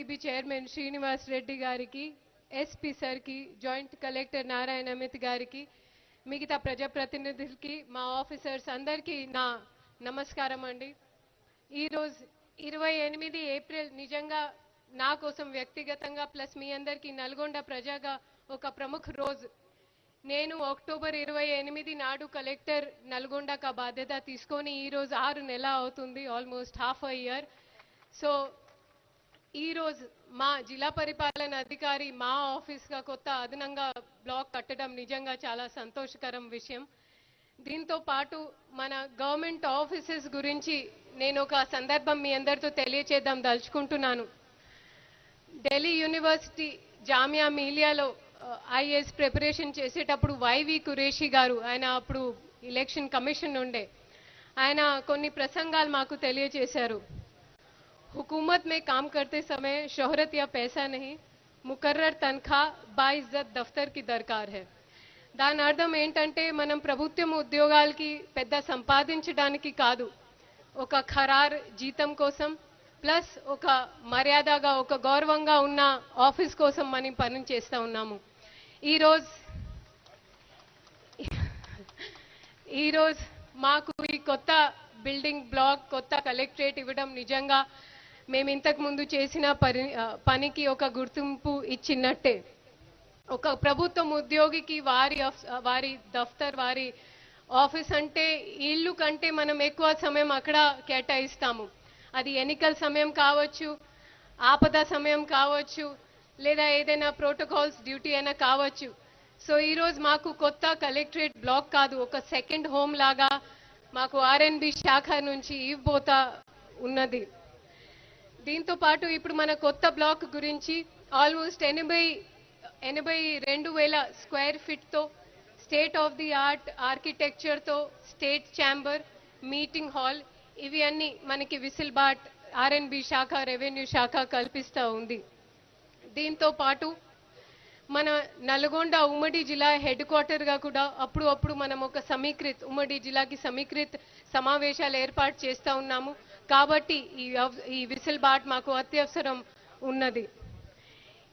CB chairman Srinivas Reddy గారికి SP సార్కి joint collector Narayana Amit గారికి మిగతా ప్రజాప్రతినిధులకి మా ఆఫీసర్స్ అందరికీ నా నమస్కారం అండి. ఈరోజు ఇరవై ఎనిమిది ఏప్రిల్ నిజంగా నా కోసం వ్యక్తిగతంగా ప్లస్ మీ అందరికీ నల్గొండ ప్రజాగా ఒక ప్రముఖ రోజు. నేను అక్టోబర్ ఇరవై ఎనిమిది నాడు కలెక్టర్ నల్గొండక బాధ్యత తీసుకొని ఈరోజు ఆరు నెల అవుతుంది almost half a year. So ఈరోజు మా జిల్లా పరిపాలన అధికారి మా ఆఫీస్గా కొత్త అదనంగా బ్లాక్ కట్టడం నిజంగా చాలా సంతోషకరం విషయం. దీంతో పాటు మన గవర్నమెంట్ ఆఫీసెస్ గురించి నేను ఒక సందర్భం మీ అందరితో తెలియచేద్దాం దలుచుకుంటున్నాను ఢిల్లీ యూనివర్సిటీ జామియా మీలియాలో uh, ఐఏఎస్ ప్రిపరేషన్ చేసేటప్పుడు వైవి కురేషి గారు ఆయన అప్పుడు ఎలక్షన్ కమిషన్ ఉండే ఆయన కొన్ని ప్రసంగాలు మాకు తెలియజేశారు हुकूमत में काम करते समय शोहरत या पैसा नहीं ముకర్రర్ తన్ఖా బాయిజ్జత్ దఫ్తర్ కి దర్కార్ హై దాని అర్థం ఏంటంటే మనం ప్రభుత్వం ఉద్యోగాలకి పెద్ద సంపాదించడానికి కాదు ఒక ఖరార్ జీతం కోసం ప్లస్ ఒక మర్యాదగా ఒక గౌరవంగా ఉన్న ఆఫీస్ కోసం మనం పని చేస్తూ ఉన్నాము ఈరోజు ఈరోజు మాకు ఈ కొత్త బిల్డింగ్ బ్లాక్ కొత్త కలెక్టరేట్ ఇవ్వడం నిజంగా మేము ఇంతకు ముందు చేసిన పని పనికి ఒక గుర్తింపు ఇచ్చినట్టే. ఒక ప్రభుత్వం ఉద్యోగికి వారి వారి దఫ్తర్ వారి ఆఫీస్ అంటే ఇల్లు కంటే మనం ఎక్కువ సమయం అక్కడ కేటాయిస్తాము. అది ఎన్నికల సమయం కావచ్చు ఆపద సమయం కావచ్చు లేదా ఏదైనా ప్రోటోకాల్స్ డ్యూటీ అయినా కావచ్చు. సో ఈరోజు మాకు కొత్త కలెక్టరేట్ బ్లాక్ కాదు ఒక సెకండ్ హోమ్ లాగా మాకు ఆర్ఎన్బి శాఖ నుంచి ఇవ్వబోతా ఉన్నది. దీంతో పాటు ఇప్పుడు మన కొత్త బ్లాక్ గురించి ఆల్మోస్ట్ ఎనభై ఎనభై రెండు వేల స్క్వేర్ ఫీట్తో స్టేట్ ఆఫ్ ది ఆర్ట్ ఆర్కిటెక్చర్తో స్టేట్ ఛాంబర్ మీటింగ్ హాల్ ఇవి అన్ని మనకి విసిల్బాట్ ఆర్ఎన్బి శాఖ రెవెన్యూ శాఖ కల్పిస్తూ ఉంది. దీంతో పాటు మన నల్గొండ ఉమ్మడి జిల్లా హెడ్ క్వార్టర్గా కూడా అప్పుడు అప్పుడు మనం ఒక సమీకృత్ ఉమ్మడి జిల్లాకి సమీకృత్ సమావేశాలు ఏర్పాటు చేస్తూ ఉన్నాము. కాబట్టి ఈ ఈ విసిల్ బాట్ మాకు అత్యవసరం ఉన్నది.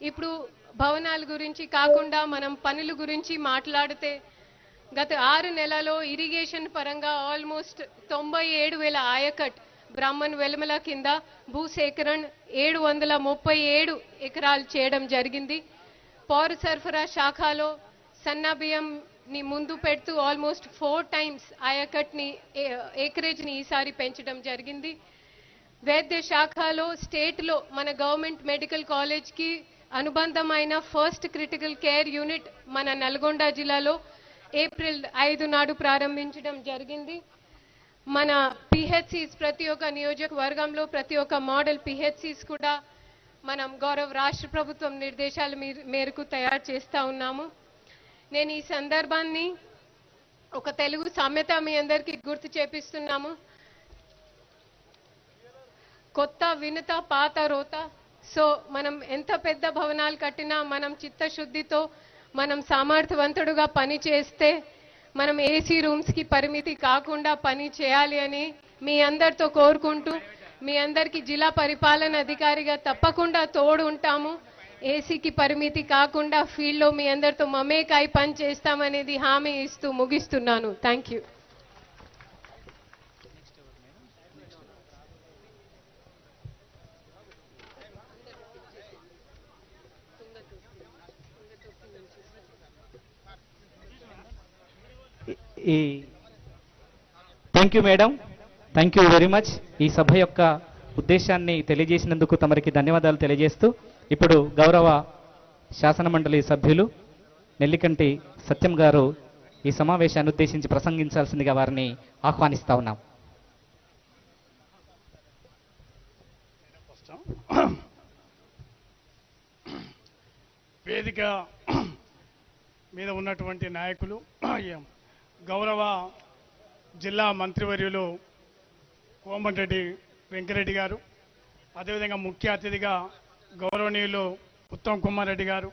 ఇప్పుడు భవనాల గురించి కాకుండా మనం పనుల గురించి మాట్లాడితే గత ఆరు నెలలో ఇరిగేషన్ పరంగా ఆల్మోస్ట్ తొంభై ఏడు వేల ఆయకట్ బ్రాహ్మణ్ వెలుమల కింద భూసేకరణ ఏడు వందల ముప్పై ఏడు ఎకరాలు చేయడం జరిగింది. పౌర సరఫరా శాఖలో సన్న ని ముందు పెడుతూ ఆల్మోస్ట్ ఫోర్ టైమ్స్ ఆయకట్ని ఏకరేజ్ని ఈసారి పెంచడం జరిగింది. వైద్య శాఖలో స్టేట్లో మన గవర్నమెంట్ మెడికల్ కాలేజ్కి అనుబంధమైన ఫస్ట్ క్రిటికల్ కేర్ యూనిట్ మన నల్గొండ జిల్లాలో ఏప్రిల్ ఐదు నాడు ప్రారంభించడం జరిగింది. మన పిహెచ్సిస్ ప్రతి ఒక్క నియోజకవర్గంలో ప్రతి ఒక్క మోడల్ పిహెచ్సిస్ కూడా మనం గౌరవ రాష్ట్ర ప్రభుత్వం నిర్దేశాల మేరకు తయారు చేస్తూ ఉన్నాము. నేను ఈ సందర్భాన్ని ఒక తెలుగు సామెత మీ అందరికీ గుర్తు చేపిస్తున్నాము. కొత్త వినత పాత రోత. సో మనం ఎంత పెద్ద భవనాలు కట్టినా మనం చిత్తశుద్ధితో మనం సామర్థ్యవంతుడుగా పని చేస్తే మనం ఏసీ రూమ్స్కి పరిమితి కాకుండా పని చేయాలి అని మీ అందరితో కోరుకుంటూ మీ అందరికీ జిల్లా పరిపాలన అధికారిగా తప్పకుండా తోడు ఉంటాము ఏసీకి పరిమితి కాకుండా ఫీల్డ్లో మీ అందరితో మమేకాయి పని చేస్తామనేది హామీ ఇస్తూ ముగిస్తున్నాను. థ్యాంక్ యూ ఈ thank you madam thank you very much ఈ సభ యొక్క ఉద్దేశాన్ని తెలియజేసినందుకు తమరికి ధన్యవాదాలు తెలియజేస్తూ ఇప్పుడు గౌరవ శాసన మండలి సభ్యులు నెల్లికంటి సత్యం గారు ఈ సమావేశాన్ని ఉద్దేశించి ప్రసంగించాల్సిందిగా వారిని ఆహ్వానిస్తా ఉన్నాం. వేదిక మీద ఉన్నటువంటి నాయకులు గౌరవ జిల్లా మంత్రివర్యులు కోమటిరెడ్డి వెంకరెడ్డి గారు అదేవిధంగా ముఖ్య అతిథిగా గౌరవనీయులు ఉత్తమ్ కుమార్ రెడ్డి గారు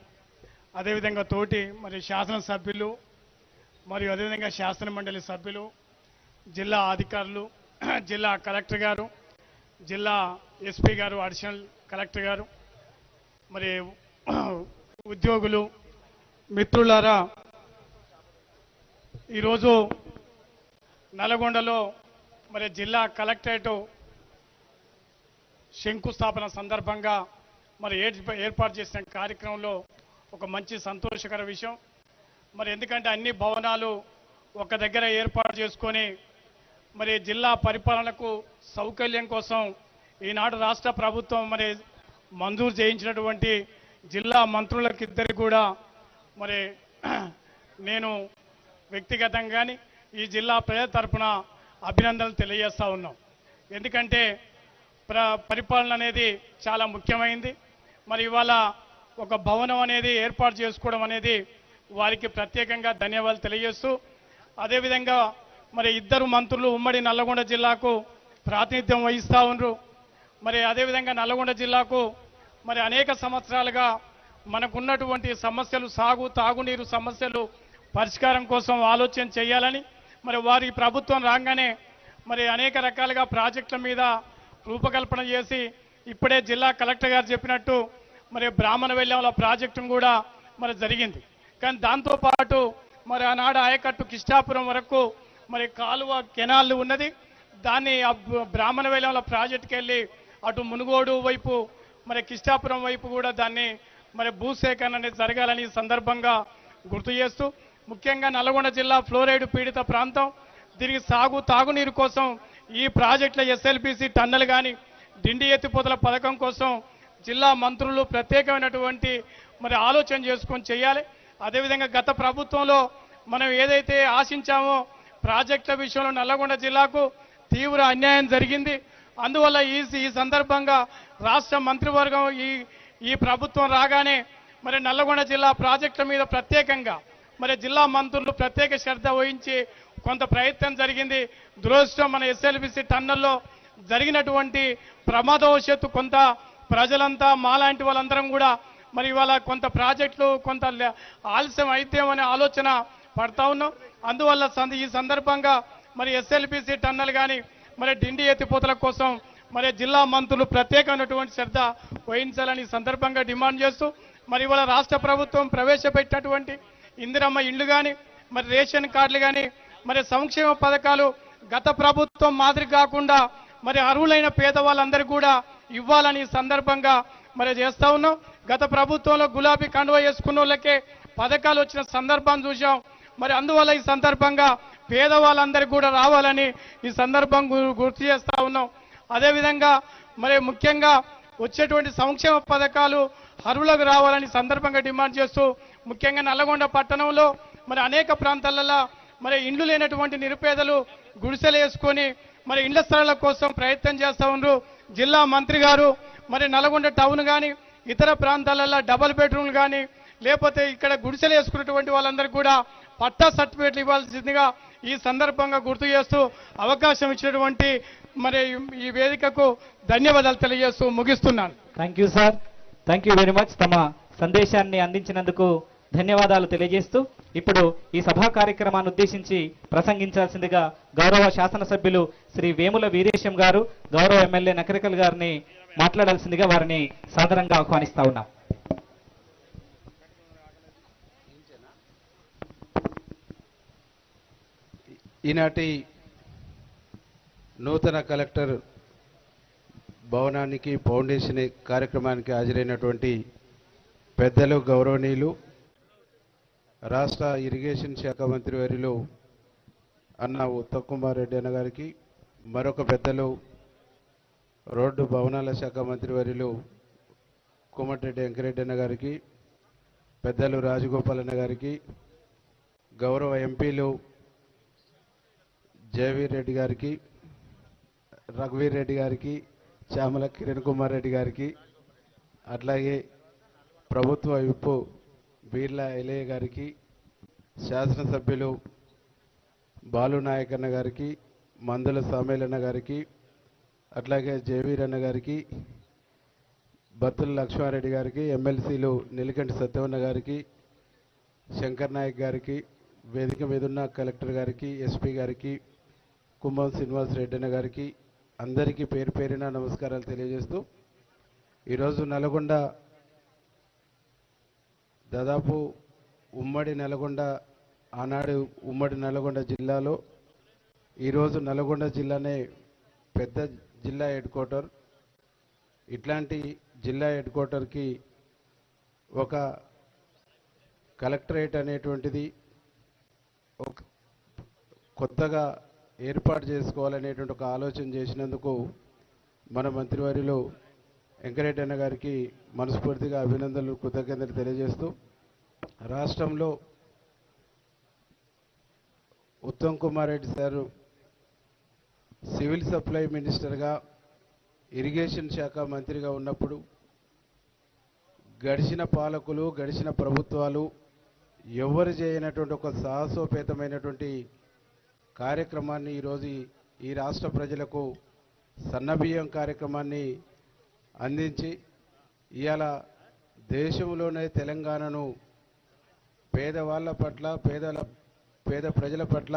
అదేవిధంగా తోటి మరి శాసనసభ్యులు మరియు అదేవిధంగా శాసన మండలి సభ్యులు జిల్లా అధికారులు జిల్లా కలెక్టర్ గారు జిల్లా ఎస్పీ గారు అడిషనల్ కలెక్టర్ గారు మరి ఉద్యోగులు మిత్రులారా ఈరోజు నల్గొండలో మరి జిల్లా కలెక్టరేటు శంకుస్థాపన సందర్భంగా మరి ఏర్పాటు చేసిన కార్యక్రమంలో ఒక మంచి సంతోషకర విషయం. మరి ఎందుకంటే అన్ని భవనాలు ఒక దగ్గర ఏర్పాటు చేసుకొని మరి జిల్లా పరిపాలనకు సౌకర్యం కోసం ఈనాడు రాష్ట్ర ప్రభుత్వం మరి మంజూరు చేయించినటువంటి జిల్లా మంత్రులకిద్దరికి కూడా మరి నేను వ్యక్తిగతంగా ఈ జిల్లా ప్రజల తరపున అభినందనలు తెలియజేస్తా ఉన్నాం. ఎందుకంటే పరిపాలన అనేది చాలా ముఖ్యమైంది. మరి ఇవాళ ఒక భవనం అనేది ఏర్పాటు చేసుకోవడం అనేది వారికి ప్రత్యేకంగా ధన్యవాదాలు తెలియజేస్తూ అదేవిధంగా మరి ఇద్దరు మంత్రులు ఉమ్మడి నల్లగొండ జిల్లాకు ప్రాతినిధ్యం వహిస్తూ ఉన్నారు మరి అదేవిధంగా నల్లగొండ జిల్లాకు మరి అనేక సంవత్సరాలుగా మనకున్నటువంటి సమస్యలు సాగు తాగునీరు సమస్యలు పరిష్కారం కోసం ఆలోచన చేయాలని మరి వారి ప్రభుత్వం రాగానే మరి అనేక రకాలుగా ప్రాజెక్టుల మీద రూపకల్పన చేసి ఇప్పుడే జిల్లా కలెక్టర్ గారు చెప్పినట్టు మరి బ్రాహ్మణ వెల్లంల ప్రాజెక్టును కూడా మరి జరిగింది. కానీ దాంతోపాటు మరి ఆనాడు ఆయకట్టు కిష్టాపురం వరకు మరి కాలువ కెనాల్ ఉన్నది. దాన్ని ఆ బ్రాహ్మణ వేలంల ప్రాజెక్టుకి వెళ్ళి అటు మునుగోడు వైపు మరి కిష్టాపురం వైపు కూడా దాన్ని మరి భూసేకరణ అనేది జరగాలని సందర్భంగా గుర్తు చేస్తూ ముఖ్యంగా నల్గొండ జిల్లా ఫ్లోరైడ్ పీడిత ప్రాంతం. దీనికి సాగు తాగునీరు కోసం ఈ ప్రాజెక్టుల ఎస్ఎల్బిసి టన్నెల్ కానీ డిండి ఎత్తిపోతల పథకం కోసం జిల్లా మంత్రులు ప్రత్యేకమైనటువంటి మరి ఆలోచన చేసుకొని చేయాలి. అదేవిధంగా గత ప్రభుత్వంలో మనం ఏదైతే ఆశించామో ప్రాజెక్టుల విషయంలో నల్లగొండ జిల్లాకు తీవ్ర అన్యాయం జరిగింది. అందువల్ల ఈ ఈ సందర్భంగా రాష్ట్ర మంత్రివర్గం ఈ ఈ ప్రభుత్వం రాగానే మరి నల్లగొండ జిల్లా ప్రాజెక్టుల మీద ప్రత్యేకంగా మరి జిల్లా మంత్రులు ప్రత్యేక శ్రద్ధ వహించి కొంత ప్రయత్నం జరిగింది. దురదృష్టం మన ఎస్ఎల్బిసి టన్నల్లో జరిగినటువంటి ప్రమాదవశత్తు కొంత ప్రజలంతా మాలాంటి వాళ్ళందరం కూడా మరి ఇవాళ కొంత ప్రాజెక్టులు కొంత ఆలస్యం అయితేమనే ఆలోచన పడతా ఉన్నాం. అందువల్ల సంద- ఈ సందర్భంగా మరి ఎస్ఎల్బిసి టన్నల్ కానీ మరి డిండి ఎత్తిపోతల కోసం మరి జిల్లా మంత్రులు ప్రత్యేకమైనటువంటి శ్రద్ధ వహించాలని సందర్భంగా డిమాండ్ చేస్తూ మరి ఇవాళ రాష్ట్ర ప్రభుత్వం ప్రవేశపెట్టినటువంటి ఇందిరమ్మ ఇండ్లు కానీ మరి రేషన్ కార్డులు కానీ మరి సంక్షేమ పథకాలు గత ప్రభుత్వం మాదిరి కాకుండా మరి అర్హులైన పేదవాళ్ళందరూ కూడా ఇవ్వాలని ఈ సందర్భంగా మరి చేస్తా ఉన్నాం. గత ప్రభుత్వంలో గులాబీ కండువ వేసుకున్న వాళ్ళకే పథకాలు వచ్చిన సందర్భం చూసాం మరి అందువల్ల ఈ సందర్భంగా పేదవాళ్ళందరూ కూడా రావాలని ఈ సందర్భం గుర్తు చేస్తా ఉన్నాం. అదేవిధంగా మరి ముఖ్యంగా వచ్చేటువంటి సంక్షేమ పథకాలు అరువులకు రావాలని సందర్భంగా డిమాండ్ చేస్తూ ముఖ్యంగా నల్లగొండ పట్టణంలో మరి అనేక ప్రాంతాలలో మరి ఇండ్లు లేనటువంటి నిరుపేదలు గుడిసెలు వేసుకొని మరి ఇండ్ల స్థలాల కోసం ప్రయత్నం చేస్తూ ఉన్నారు జిల్లా మంత్రి గారు మరి నల్గొండ టౌన్ కానీ ఇతర ప్రాంతాలలో డబల్ బెడ్రూమ్లు కానీ లేకపోతే ఇక్కడ గుడిసెలు వేసుకున్నటువంటి వాళ్ళందరికీ కూడా పట్టా సర్టిఫికేట్లు ఇవ్వాల్సిందిగా ఈ సందర్భంగా గుర్తు చేస్తూ అవకాశం ఇచ్చినటువంటి మరి ఈ వేదికకు ధన్యవాదాలు తెలియజేస్తూ ముగిస్తున్నాను. Thank you sir thank you very much తమ సందేశాన్ని అందించినందుకు ధన్యవాదాలు తెలియజేస్తూ ఇప్పుడు ఈ సభా కార్యక్రమాన్ని ఉద్దేశించి ప్రసంగించాల్సిందిగా గౌరవ శాసనసభ్యులు శ్రీ వేముల వీరేశం గారు గౌరవ ఎమ్మెల్యే నకరికల్ గారిని మాట్లాడాల్సిందిగా వారిని సాదరంగా ఆహ్వానిస్తా ఉన్నాం. ఈనాటి నూతన కలెక్టర్ భవనానికి ఫౌండేషన్ కార్యక్రమానికి హాజరైనటువంటి పెద్దలు గౌరవనీయులు రాష్ట్ర ఇరిగేషన్ శాఖ మంత్రి వర్యులు అన్న ఉత్తమ్ కుమార్ రెడ్డి అన్న గారికి మరొక పెద్దలు రోడ్డు భవనాల శాఖ మంత్రి వర్యులు కోమటిరెడ్డి వెంకరెడ్డి అన్న గారికి పెద్దలు రాజగోపాల్ అన్న గారికి గౌరవ ఎంపీలు జయవీర్ రెడ్డి గారికి రఘువీర్ రెడ్డి గారికి శ్యామల కిరణ్ కుమార్ రెడ్డి గారికి అట్లాగే ప్రభుత్వ విప్పు బీర్లా ఎలయ్య గారికి శాసనసభ్యులు బాలు నాయకన్న గారికి మందుల సామేలన్న గారికి అట్లాగే జయవీరన్న గారికి బత్తుల లక్ష్మారెడ్డి గారికి ఎమ్మెల్సీలు నిలికంటి సత్యవన్న గారికి శంకర్ నాయక్ గారికి వేదిక మీద ఉన్న కలెక్టర్ గారికి ఎస్పీ గారికి కుంభం శ్రీనివాస్ రెడ్డన్న గారికి అందరికీ పేరు పేరిన నమస్కారాలు తెలియజేస్తూ ఈరోజు నల్గొండ దాదాపు ఉమ్మడి నల్గొండ ఆనాడు ఉమ్మడి నల్గొండ జిల్లాలో ఈరోజు నల్గొండ జిల్లానే పెద్ద జిల్లా హెడ్ క్వార్టర్. ఇట్లాంటి జిల్లా హెడ్ క్వార్టర్కి ఒక కలెక్టరేట్ అనేటువంటిది ఒక కొత్తగా ఏర్పాటు చేసుకోవాలనేటువంటి ఒక ఆలోచన చేసినందుకు మన మంత్రివారిలో వెంకరెడ్డి అన్న గారికి మనస్ఫూర్తిగా అభినందనలు కృతజ్ఞతలు తెలియజేస్తూ రాష్ట్రంలో Uttam Kumar Reddy sir civil supply మినిస్టర్గా ఇరిగేషన్ శాఖ మంత్రిగా ఉన్నప్పుడు గడిచిన పాలకులు గడిచిన ప్రభుత్వాలు ఎవరు చేయనటువంటి ఒక సాహసోపేతమైనటువంటి కార్యక్రమాన్ని ఈరోజు ఈ- ఈ రాష్ట్ర ప్రజలకు సన్నబియ్యం కార్యక్రమాన్ని అందించి ఇవాళ దేశంలోనే తెలంగాణను పేదవాళ్ళ పట్ల పేదల పేద ప్రజల పట్ల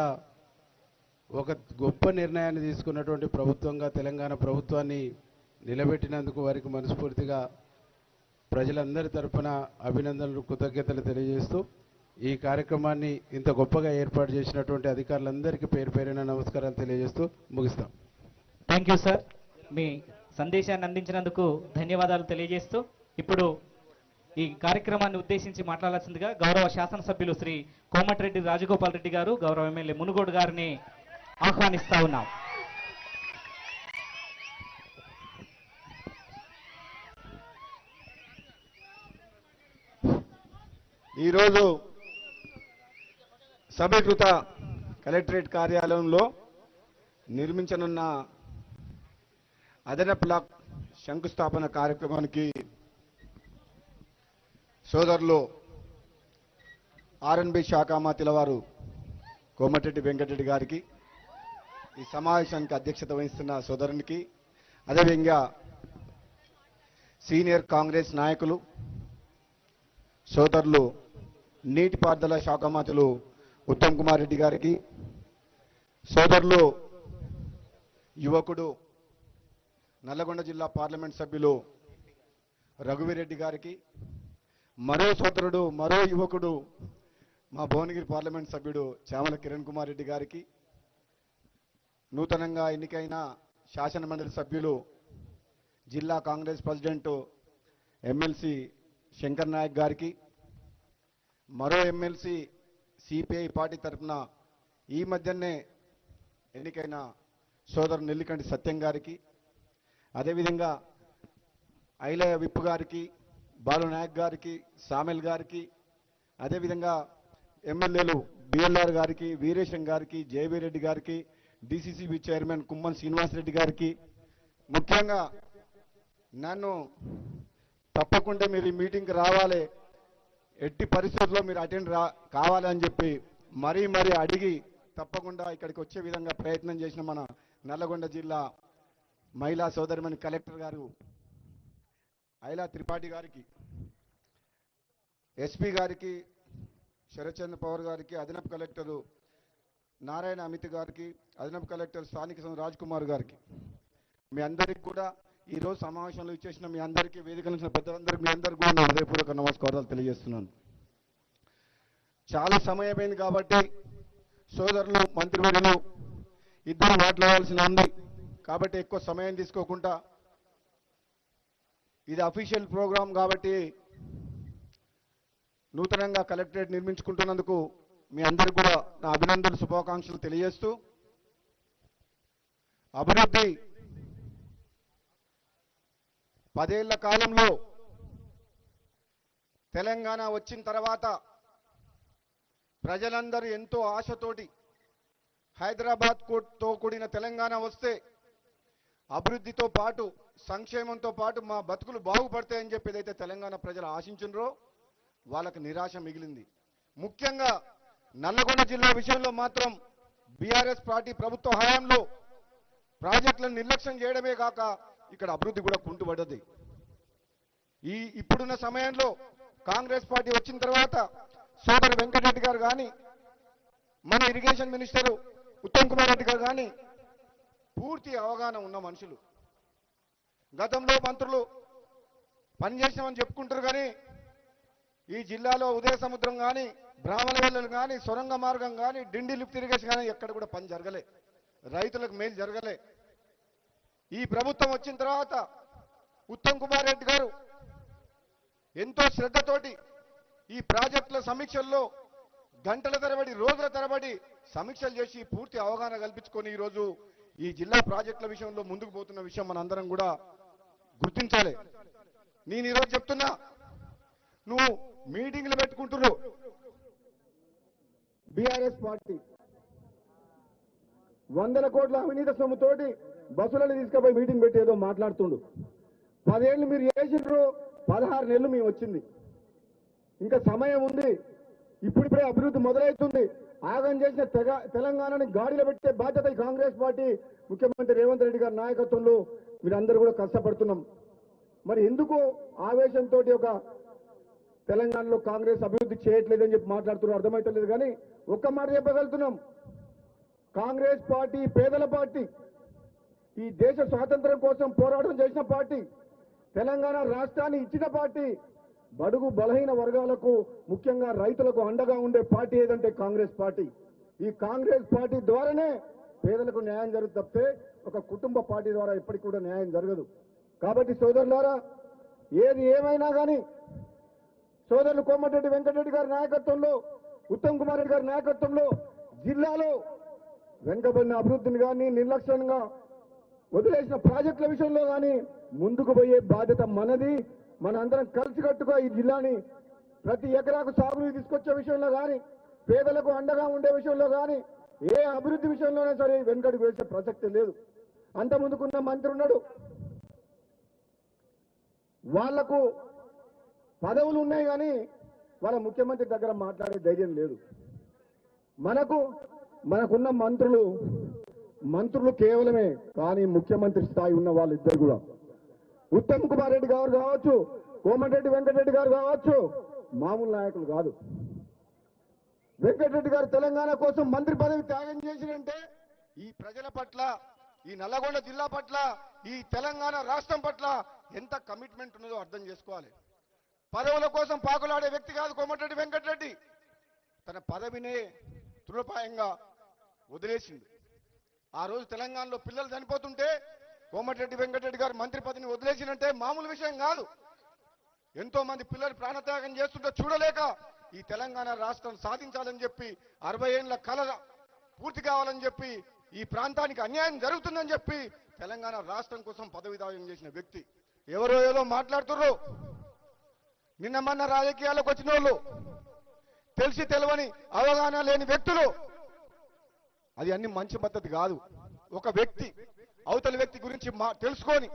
ఒక గొప్ప నిర్ణయాన్ని తీసుకున్నటువంటి ప్రభుత్వంగా తెలంగాణ ప్రభుత్వాన్ని నిలబెట్టినందుకు వారికి మనస్ఫూర్తిగా ప్రజలందరి తరపున అభినందనలు కృతజ్ఞతలు తెలియజేస్తూ ఈ కార్యక్రమాన్ని ఇంత గొప్పగా ఏర్పాటు చేసినటువంటి అధికారులందరికీ పేరు పేరైన నమస్కారాలు తెలియజేస్తూ ముగిస్తాం. థ్యాంక్ యూ సార్ మీ సందేశాన్ని అందించినందుకు ధన్యవాదాలు తెలియజేస్తూ ఇప్పుడు ఈ కార్యక్రమాన్ని ఉద్దేశించి మాట్లాడాల్సిందిగా గౌరవ శాసనసభ్యులు శ్రీ కోమటిరెడ్డి రాజగోపాల్ రెడ్డి గారు గౌరవ ఎమ్మెల్యే మునుగోడు గారిని ఆహ్వానిస్తా ఉన్నాం. ఈరోజు సమీకృత కలెక్టరేట్ కార్యాలయంలో నిర్మించనున్న అదనపు బ్లాక్ శంకుస్థాపన కార్యక్రమానికి సోదరులు ఆర్ఎన్బి శాఖామాతిల వారు కోమటిరెడ్డి వెంకటరెడ్డి గారికి ఈ సమావేశానికి అధ్యక్షత వహిస్తున్న సోదరునికి అదేవిధంగా సీనియర్ కాంగ్రెస్ నాయకులు సోదరులు నీటిపారుదల శాఖ మంత్రులు ఉత్తమ్ కుమార్ రెడ్డి గారికి సోదరులు యువకుడు నల్లగొండ జిల్లా పార్లమెంట్ సభ్యులు రఘువీరెడ్డి గారికి మరో సోదరుడు మరో యువకుడు మా భువనగిరి పార్లమెంట్ సభ్యుడు చామల కిరణ్ కుమార్ రెడ్డి గారికి నూతనంగా ఎన్నికైన శాసనమండలి సభ్యులు జిల్లా కాంగ్రెస్ ప్రెసిడెంట్ ఎమ్మెల్సీ శంకర్ నాయక్ గారికి మరో ఎమ్మెల్సీ సిపిఐ పార్టీ తరఫున ఈ మధ్యనే ఎన్నికైన సోదరు నెల్లికంటి సత్యం గారికి అదేవిధంగా ఐలయ విప్పు గారికి బాలు నాయక్ గారికి సామెల్ గారికి అదేవిధంగా ఎమ్మెల్యేలు బిఎల్ఆర్ గారికి వీరేశం గారికి జయవీరెడ్డి గారికి డిసిసిబి చైర్మన్ కుమ్మన్ శ్రీనివాసరెడ్డి గారికి. ముఖ్యంగా నన్ను తప్పకుండా మీరు ఈ మీటింగ్కి రావాలి. ఎట్టి పరిస్థితుల్లో మీరు అటెండ్ రా కావాలని చెప్పి మరీ మరీ అడిగి తప్పకుండా ఇక్కడికి వచ్చే విధంగా ప్రయత్నం చేసిన మన నల్లగొండ జిల్లా మహిళా సోదరిమణి కలెక్టర్ గారు ఐలా త్రిపాఠి గారికి ఎస్పీ గారికి శరత్చంద్ర పవర్ గారికి అదనపు కలెక్టరు నారాయణ అమిత్ గారికి అదనపు కలెక్టర్ స్థానిక సంఘ రాజ్ కుమార్ గారికి. మీ అందరికి కూడా ఈ రోజు సమావేశంలో ఇచ్చేసిన మీ అందరికీ వేదిక నుంచి పెద్దలందరికీ మీ అందరికీ కూడా హృదయపూర్వక నమస్కారాలు తెలియజేస్తున్నాను. చాలా సమయమైంది కాబట్టి సోదరులు మంత్రివర్యులు ఇద్దరు మాట్లాడాల్సిన ఉంది. కాబట్టి ఎక్కువ సమయం తీసుకోకుండా ఇది అఫీషియల్ ప్రోగ్రాం కాబట్టి నూతనంగా కలెక్టరేట్ నిర్మించుకుంటున్నందుకు మీ అందరికి కూడా నా అభినందనలు శుభాకాంక్షలు తెలియజేస్తూ అభివృద్ధి పదేళ్ళ కాలంలో తెలంగాణ వచ్చిన తర్వాత ప్రజలందరూ ఎంతో ఆశతోటి హైదరాబాద్ కోట్తో కూడిన తెలంగాణ వస్తే అభివృద్ధితో పాటు సంక్షేమంతో పాటు మా బతుకులు బాగుపడతాయని చెప్పి ఏదైతే తెలంగాణ ప్రజలు ఆశించినరో వాళ్ళకి నిరాశ మిగిలింది. ముఖ్యంగా నల్లగొండ జిల్లా విషయంలో మాత్రం బీఆర్ఎస్ పార్టీ ప్రభుత్వ హయాంలో ప్రాజెక్టులను నిర్లక్ష్యం చేయడమే కాక ఇక్కడ అభివృద్ధి కూడా కుంటుపడ్డది. ఈ ఇప్పుడున్న సమయంలో కాంగ్రెస్ పార్టీ వచ్చిన తర్వాత సోదరు వెంకటరెడ్డి గారు కానీ మన ఇరిగేషన్ మినిస్టరు ఉత్తమ్ కుమార్ రెడ్డి గారు కానీ పూర్తి అవగాహన ఉన్న మనుషులు. గతంలో మంత్రులు పనిచేసామని చెప్పుకుంటారు కానీ ఈ జిల్లాలో ఉదయ సముద్రం కానీ బ్రాహ్మణ కానీ సొరంగ మార్గం కానీ డిండి లిఫ్ట్ ఇరిగేషన్ కానీ ఎక్కడ కూడా పని జరగలే. రైతులకు మేలు జరగలే. ఈ ప్రభుత్వం వచ్చిన తర్వాత ఉత్తమ్ కుమార్ రెడ్డి గారు ఎంతో శ్రద్ధతోటి ఈ ప్రాజెక్టుల సమీక్షల్లో గంటల తరబడి రోజుల తరబడి సమీక్షలు చేసి పూర్తి అవగాహన కల్పించుకొని ఈరోజు ఈ జిల్లా ప్రాజెక్టుల విషయంలో ముందుకు పోతున్న విషయం మనందరం కూడా గుర్తించాలి. నేను ఈరోజు చెప్తున్నా నువ్వు మీటింగ్లు పెట్టుకుంటున్నావు. బీఆర్ఎస్ పార్టీ వందల కోట్ల అవినీత సొమ్ముతోటి బస్సులను తీసుకుపోయి మీటింగ్ పెట్టి ఏదో మాట్లాడుతుండు. పదేళ్ళు మీరు చేసిండ్రు పదహారు నెలలు మేము వచ్చింది. ఇంకా సమయం ఉంది ఇప్పుడిప్పుడే అభివృద్ధి మొదలవుతుంది. ఆగం చేసిన తెగ తెలంగాణని గాడిలో పెట్టే బాధ్యత ఈ కాంగ్రెస్ పార్టీ ముఖ్యమంత్రి రేవంత్ రెడ్డి గారి నాయకత్వంలో మీరందరూ కూడా కష్టపడుతున్నాం. మరి ఎందుకు ఆవేశంతో ఒక తెలంగాణలో కాంగ్రెస్ అభివృద్ధి చేయట్లేదని చెప్పి మాట్లాడుతున్నారు? అర్థమవుతలేదు కానీ ఒక్క మాట చెప్పగలుగుతున్నాం. కాంగ్రెస్ పార్టీ పేదల పార్టీ. ఈ దేశ స్వాతంత్రం కోసం పోరాటం చేసిన పార్టీ. తెలంగాణ రాష్ట్రాన్ని ఇచ్చిన పార్టీ. బడుగు బలహీన వర్గాలకు ముఖ్యంగా రైతులకు అండగా ఉండే పార్టీ ఏదంటే కాంగ్రెస్ పార్టీ. ఈ కాంగ్రెస్ పార్టీ ద్వారానే పేదలకు న్యాయం జరుగుతుంది తప్పితే ఒక కుటుంబ పార్టీ ద్వారా ఎప్పటికి కూడా న్యాయం జరగదు. కాబట్టి సోదరులారా ఏది ఏమైనా కానీ సోదరులు కోమటిరెడ్డి వెంకటరెడ్డి గారి నాయకత్వంలో ఉత్తమ్ కుమార్ రెడ్డి గారి నాయకత్వంలో జిల్లాలో వెనుకబడిన అభివృద్ధిని కానీ నిర్లక్ష్యంగా వదిలేసిన ప్రాజెక్టుల విషయంలో కానీ ముందుకు పోయే బాధ్యత మనది. మనందరం కలిసికట్టుగా ఈ జిల్లాని. ప్రతి ఎకరాకు సాగునీరు తీసుకొచ్చే విషయంలో కానీ పేదలకు అండగా ఉండే విషయంలో కానీ ఏ అభివృద్ధి విషయంలోనే సరే వెనుకడుగు వేసే ప్రసక్తి లేదు. అంత ముందుకున్న మంత్రి ఉన్నాడు. వాళ్ళకు పదవులు ఉన్నాయి కానీ వాళ్ళ ముఖ్యమంత్రి దగ్గర మాట్లాడే ధైర్యం లేదు. మనకు మనకున్న మంత్రులు మంత్రులు కేవలమే కానీ ముఖ్యమంత్రి స్థాయి ఉన్న వాళ్ళిద్దరు కూడా. ఉత్తమ్ కుమార్ రెడ్డి గారు కావచ్చు కోమటిరెడ్డి వెంకటరెడ్డి గారు కావచ్చు మామూలు నాయకులు కాదు. వెంకటరెడ్డి గారు తెలంగాణ కోసం మంత్రి పదవి త్యాగం చేసినంటే ఈ ప్రజల పట్ల ఈ నల్లగొండ జిల్లా పట్ల ఈ తెలంగాణ రాష్ట్రం పట్ల ఎంత కమిట్మెంట్ ఉన్నదో అర్థం చేసుకోవాలి. పదవుల కోసం పాకులాడే వ్యక్తి కాదు కోమటిరెడ్డి వెంకటరెడ్డి. తన పదవినే తృణపాయంగా వదిలేసింది. ఆ రోజు తెలంగాణలో పిల్లలు చనిపోతుంటే కోమటిరెడ్డి వెంకటరెడ్డి గారు మంత్రి పదవిని వదిలేసినంటే మామూలు విషయం కాదు. ఎంతో మంది పిల్లలు ప్రాణత్యాగం చేస్తుంటే చూడలేక ఈ తెలంగాణ రాష్ట్రం సాధించాలని చెప్పి అరవై ఏళ్ళ కళ పూర్తి కావాలని చెప్పి ఈ ప్రాంతానికి అన్యాయం జరుగుతుందని చెప్పి తెలంగాణ రాష్ట్రం కోసం పదవి చేసిన వ్యక్తి. ఎవరో ఏదో మాట్లాడుతుర్రు. నిన్న మొన్న రాజకీయాలకు వచ్చిన వాళ్ళు తెలిసి తెలవని అవగాహన లేని వ్యక్తులు. అది అన్ని మంచి పద్ధతి కాదు. ఒక వ్యక్తి అవతలి వ్యక్తి గురించి మా తెలుసుకొని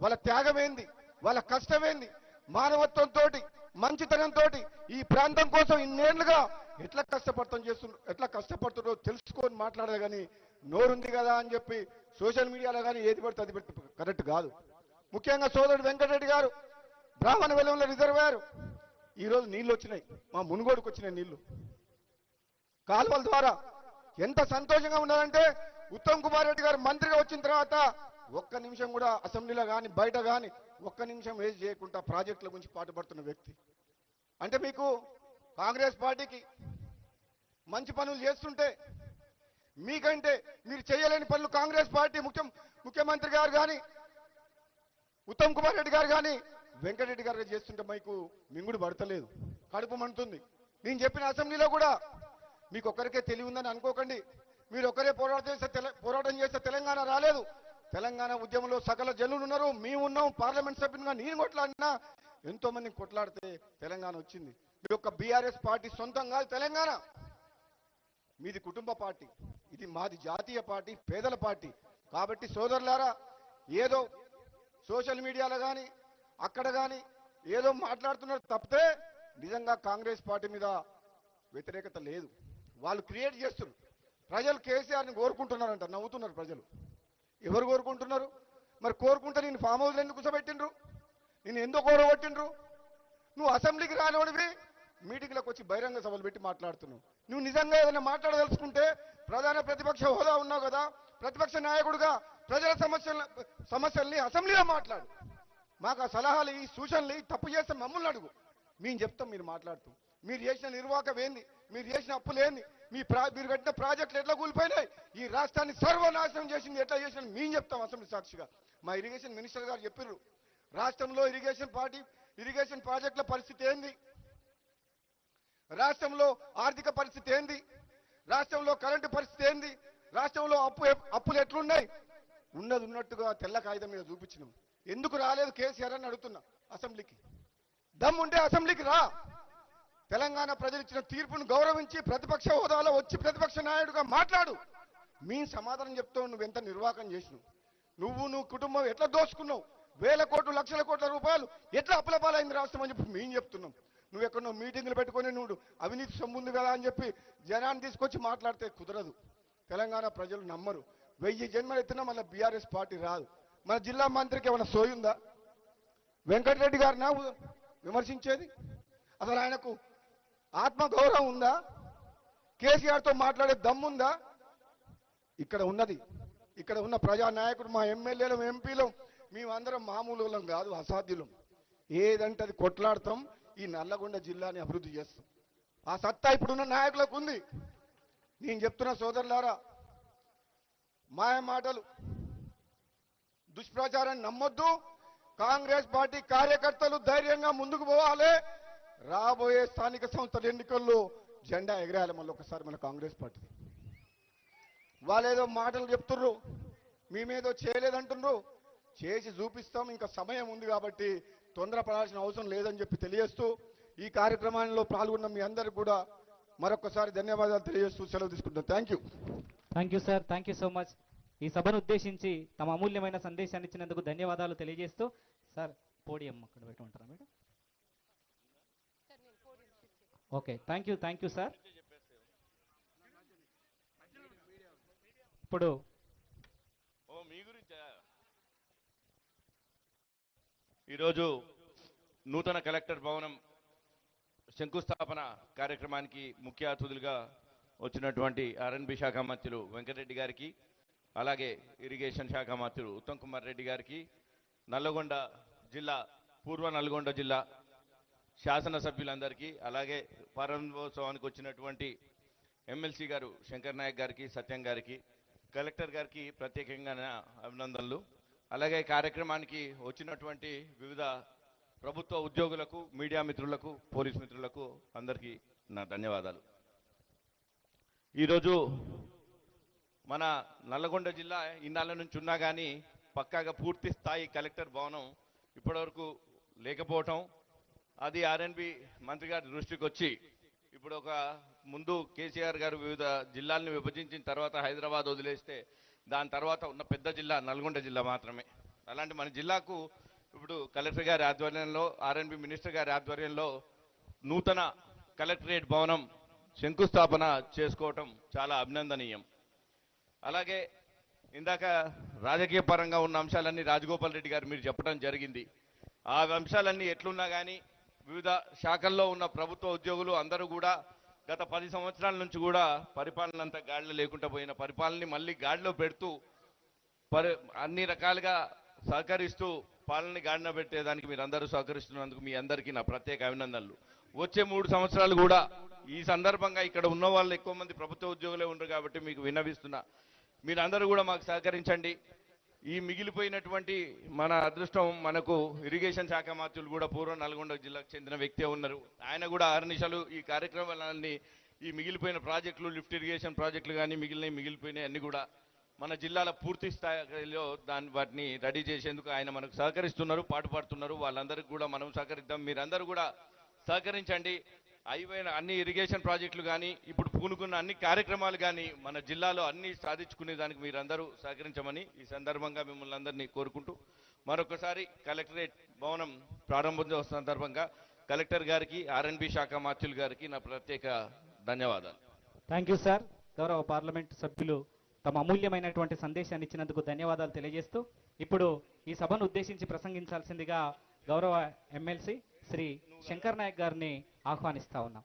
వాళ్ళ త్యాగమేంది వాళ్ళ కష్టమేంది మానవత్వంతో మంచితనంతో ఈ ప్రాంతం కోసం ఇన్నేళ్ళుగా ఎట్లా కష్టపడతాం చేస్తున్నారు ఎట్లా కష్టపడుతుండ్రో తెలుసుకొని మాట్లాడదు కానీ నోరుంది కదా అని చెప్పి సోషల్ మీడియాలో కానీ ఏది పడితే అది పెట్టి కరెక్ట్ కాదు. ముఖ్యంగా సోదరుడు వెంకటరెడ్డి గారు బ్రాహ్మణ వెలంలో రిజర్వాయర్ ఈరోజు నీళ్ళు వచ్చినాయి. మా మునుగోడుకు వచ్చినాయి నీళ్ళు కాలువల ద్వారా ఎంత సంతోషంగా ఉన్నారంటే ఉత్తమ్ కుమార్ రెడ్డి గారు మంత్రిగా వచ్చిన తర్వాత ఒక్క నిమిషం కూడా అసెంబ్లీలో కానీ బయట కానీ ఒక్క నిమిషం వేస్ట్ చేయకుండా ప్రాజెక్టుల గురించి పాటుపడుతున్న వ్యక్తి. అంటే మీకు కాంగ్రెస్ పార్టీకి మంచి పనులు చేస్తుంటే మీకంటే మీరు చేయలేని పనులు కాంగ్రెస్ పార్టీ ముఖ్యం ముఖ్యమంత్రి గారు కానీ ఉత్తమ్ కుమార్ రెడ్డి గారు కానీ వెంకటరెడ్డి గారు చేస్తుంటే మీకు మింగుడు పడతలేదు. కడుపు మండుతుంది. నేను చెప్పిన అసెంబ్లీలో కూడా మీకు ఒక్కరికే తెలివి ఉందని అనుకోకండి. మీరు ఒక్కరే పోరాటం చేస్తే తెల- పోరాటం చేస్తే తెలంగాణ రాలేదు. తెలంగాణ ఉద్యమంలో సకల జనులు ఉన్నారు. మేము ఉన్నాం. పార్లమెంట్ సభ్యునిగా నేను కొట్లాడినా. ఎంతో మందిని కొట్లాడితే తెలంగాణ వచ్చింది. మీ యొక్క బీఆర్ఎస్ పార్టీ సొంతం కాదు తెలంగాణ. మీది కుటుంబ పార్టీ. ఇది మాది జాతీయ పార్టీ పేదల పార్టీ. కాబట్టి సోదరులారా ఏదో సోషల్ మీడియాలో కానీ అక్కడ కానీ ఏదో మాట్లాడుతున్నారు తప్పితే నిజంగా కాంగ్రెస్ పార్టీ మీద వ్యతిరేకత లేదు. వాళ్ళు క్రియేట్ చేస్తున్నారు. ప్రజలు కేసీఆర్ని కోరుకుంటున్నారంట నవ్వుతున్నారు ప్రజలు. ఎవరు కోరుకుంటున్నారు? మరి కోరుకుంటే నేను ఫామ్ హౌస్లో ఎందుకు కూర్చోబెట్టిండ్రు? నేను ఎందుకు కోరగొట్టిండ్రు నువ్వు అసెంబ్లీకి రానివాడివి మీటింగ్లకు వచ్చి బహిరంగ సభలు పెట్టి మాట్లాడుతున్నావు. నువ్వు నిజంగా ఏదైనా మాట్లాడదలుచుకుంటే ప్రధాన ప్రతిపక్ష హోదా ఉన్నావు కదా ప్రతిపక్ష నాయకుడుగా ప్రజల సమస్యల సమస్యల్ని అసెంబ్లీలో మాట్లాడు. మాకు ఆ సలహాలు ఈ సూచనలు తప్పు చేస్తే మమ్మల్ని అడుగు. మేము చెప్తాం మీరు మాట్లాడుతూ. మీరు చేసిన నిర్వాహకం ఏంది? మీరు చేసిన అప్పులేంది మీ ప్రా మీరు కట్టిన ప్రాజెక్టులు ఎట్లా కూలిపోయినాయి? ఈ రాష్ట్రాన్ని సర్వనాశనం చేసింది ఎట్లా చేసిన మేము చెప్తాం అసెంబ్లీ సాక్షిగా. మా ఇరిగేషన్ మినిస్టర్ గారు చెప్పారు రాష్ట్రంలో ఇరిగేషన్ పార్టీ ఇరిగేషన్ ప్రాజెక్టుల పరిస్థితి ఏంది? రాష్ట్రంలో ఆర్థిక పరిస్థితి ఏంది? రాష్ట్రంలో కరెంటు పరిస్థితి ఏంది? రాష్ట్రంలో అప్పు అప్పులు ఎట్లున్నాయి? ఉన్నది ఉన్నట్టుగా తెల్ల కాగితం మీద చూపించినాం. ఎందుకు రాలేదు కేసీఆర్ అని అడుగుతున్నా అసెంబ్లీకి? దమ్ముంటే అసెంబ్లీకి రా. తెలంగాణ ప్రజలు ఇచ్చిన తీర్పును గౌరవించి ప్రతిపక్ష హోదాలో వచ్చి ప్రతిపక్ష నాయుడుగా మాట్లాడు. మీ సమాధానం చెప్తావు నువ్వు ఎంత నిర్వాహకం చేసినావు? నువ్వు నువ్వు కుటుంబం ఎట్లా దోచుకున్నావు? వేల కోట్లు లక్షల కోట్ల రూపాయలు ఎట్లా అప్పుల పాలైంది రాష్ట్రం అని చెప్పి మేము చెప్తున్నాం. నువ్వు ఎక్కడో మీటింగ్లు పెట్టుకొని నువ్వు అవినీతి సొమ్ముంది కదా అని చెప్పి జనాన్ని తీసుకొచ్చి మాట్లాడితే కుదరదు. తెలంగాణ ప్రజలు నమ్మరు. వెయ్యి జన్మలు ఎత్తినా మళ్ళీ బీఆర్ఎస్ పార్టీ రాదు. మన జిల్లా మంత్రికి ఏమైనా సోయుందా వెంకటరెడ్డి గారినా విమర్శించేది? అసలు ఆయనకు ఆత్మ గౌరవం ఉందా? కేసీఆర్తో మాట్లాడే దమ్ముందా ఇక్కడ ఉన్నది ఇక్కడ ఉన్న ప్రజా నాయకుడు మా ఎమ్మెల్యేలు ఎంపీలు మేమందరం మామూలులం కాదు అసాధ్యులం. ఏదంటే అది కొట్లాడతాం ఈ నల్లగొండ జిల్లాని అభివృద్ధి చేస్తాం. ఆ సత్తా ఇప్పుడున్న నాయకులకు ఉంది. నేను చెప్తున్న సోదరులారా మాయ మాటలు దుష్ప్రచారాన్ని నమ్మొద్దు. కాంగ్రెస్ పార్టీ కార్యకర్తలు ధైర్యంగా ముందుకు పోవాలి. రాబోయే స్థానిక సంస్థల ఎన్నికల్లో జెండా ఎగరాలి మళ్ళీ ఒకసారి మన కాంగ్రెస్ పార్టీ. వాళ్ళేదో మాటలు చెప్తుర్రు మేమేదో చేయలేదంటున్నారు చేసి చూపిస్తాం ఇంకా సమయం ఉంది కాబట్టి తొందరపడాల్సిన అవసరం లేదని చెప్పి తెలియజేస్తూ ఈ కార్యక్రమంలో పాల్గొన్న మీ అందరికి కూడా మరొకసారి ధన్యవాదాలు తెలియజేస్తూ సెలవు తీసుకుంటాం thank you thank you sir thank you so much ఈ సభను ఉద్దేశించి తమ అమూల్యమైన సందేశాన్ని ఇచ్చినందుకు ధన్యవాదాలు తెలియజేస్తూ సార్ పోడియం అక్కడ పెట్టుకుంటారా madam? Okay. Thank you thank you sir ఇప్పుడు ఓ మీ గురించా? ఈరోజు నూతన కలెక్టర్ భవనం శంకుస్థాపన కార్యక్రమానికి ముఖ్య అతిథులుగా వచ్చినటువంటి ఆర్ఎన్బి శాఖ మంత్రులు వెంకటరెడ్డి గారికి అలాగే ఇరిగేషన్ శాఖ మంత్రులు ఉత్తమ్ కుమార్ రెడ్డి గారికి నల్లగొండ జిల్లా పూర్వ నల్గొండ జిల్లా శాసనసభ్యులందరికీ అలాగే ప్రారంభోత్సవానికి వచ్చినటువంటి ఎమ్మెల్సీ గారు శంకర్ నాయక్ గారికి సత్యం గారికి కలెక్టర్ గారికి ప్రత్యేకంగా అభినందనలు. అలాగే కార్యక్రమానికి వచ్చినటువంటి వివిధ ప్రభుత్వ ఉద్యోగులకు మీడియా మిత్రులకు పోలీస్ మిత్రులకు అందరికీ నా ధన్యవాదాలు. ఈరోజు మన నల్లగొండ జిల్లా ఇన్నాళ్ళ నుంచి ఉన్నా కానీ పక్కాగా పూర్తి స్థాయి కలెక్టర్ భవనం ఇప్పటివరకు లేకపోవటం అది ఆర్ఎన్బి మంత్రి గారి దృష్టికి వచ్చి ఇప్పుడు ఒక ముందు కేసీఆర్ గారు వివిధ జిల్లాలను విభజించిన తర్వాత హైదరాబాద్ వదిలేస్తే దాని తర్వాత ఉన్న పెద్ద జిల్లా నల్గొండ జిల్లా మాత్రమే. అలాంటి మన జిల్లాకు ఇప్పుడు కలెక్టర్ గారి ఆధ్వర్యంలో ఆర్ఎన్బి మినిస్టర్ గారి ఆధ్వర్యంలో నూతన కలెక్టరేట్ భవనం శంకుస్థాపన చేసుకోవటం చాలా అభినందనీయం. అలాగే ఇందాక రాజకీయ పరంగా ఉన్న అంశాలన్నీ రాజగోపాల్ రెడ్డి గారు మీరు చెప్పడం జరిగింది. ఆ అంశాలన్నీ ఎట్లున్నా కానీ వివిధ శాఖల్లో ఉన్న ప్రభుత్వ ఉద్యోగులు అందరూ కూడా గత పది సంవత్సరాల నుంచి కూడా పరిపాలన అంతా గాడిలో లేకుండా పోయిన పరిపాలనని మళ్ళీ గాడిలో పెడుతూ పరి అన్ని రకాలుగా సహకరిస్తూ పాలనని గాడిన పెట్టేదానికి మీరు అందరూ సహకరిస్తున్నందుకు మీ అందరికీ నా ప్రత్యేక అభినందనలు. వచ్చే మూడు సంవత్సరాలు కూడా ఈ సందర్భంగా ఇక్కడ ఉన్న వాళ్ళు ఎక్కువ మంది ప్రభుత్వ ఉద్యోగులే ఉండరు కాబట్టి మీకు విన్నవిస్తున్నా. మీరందరూ కూడా మాకు సహకరించండి. ఈ మిగిలిపోయినటువంటి మన అదృష్టం మనకు ఇరిగేషన్ శాఖ మంత్రులు కూడా పూర్వ నల్గొండ జిల్లాకు చెందిన వ్యక్తే ఉన్నారు. ఆయన కూడా ఆరు నిమిషాలు ఈ కార్యక్రమాలన్నీ ఈ మిగిలిపోయిన ప్రాజెక్టులు లిఫ్ట్ ఇరిగేషన్ ప్రాజెక్టులు కానీ మిగిలినవి మిగిలిపోయినాయి అన్ని కూడా మన జిల్లాల పూర్తి స్థాయిలో దాన్ని వాటిని రెడీ చేసేందుకు ఆయన మనకు సహకరిస్తున్నారు పాటుపడుతున్నారు వాళ్ళందరికీ కూడా మనం సహకరిద్దాం. మీరందరూ కూడా సహకరించండి. అయిపోయిన అన్ని ఇరిగేషన్ ప్రాజెక్టులు కానీ ఇప్పుడు పూనుకున్న అన్ని కార్యక్రమాలు కానీ మన జిల్లాలో అన్ని సాధించుకునే దానికి మీరందరూ సహకరించమని ఈ సందర్భంగా మిమ్మల్ని అందరినీ కోరుకుంటూ మరొకసారి కలెక్టరేట్ భవనం ప్రారంభోత్సవ సందర్భంగా కలెక్టర్ గారికి ఆర్ఎన్బి శాఖ మాత్యులు గారికి నా ప్రత్యేక ధన్యవాదాలు. థ్యాంక్ యూ సార్ గౌరవ పార్లమెంట్ సభ్యులు తమ అమూల్యమైనటువంటి సందేశాన్ని ఇచ్చినందుకు ధన్యవాదాలు తెలియజేస్తూ ఇప్పుడు ఈ సభను ఉద్దేశించి ప్రసంగించాల్సిందిగా గౌరవ ఎమ్మెల్సీ శ్రీ శంకర్ నాయక్ గారిని ఆహ్వానిస్తా ఉన్నాం.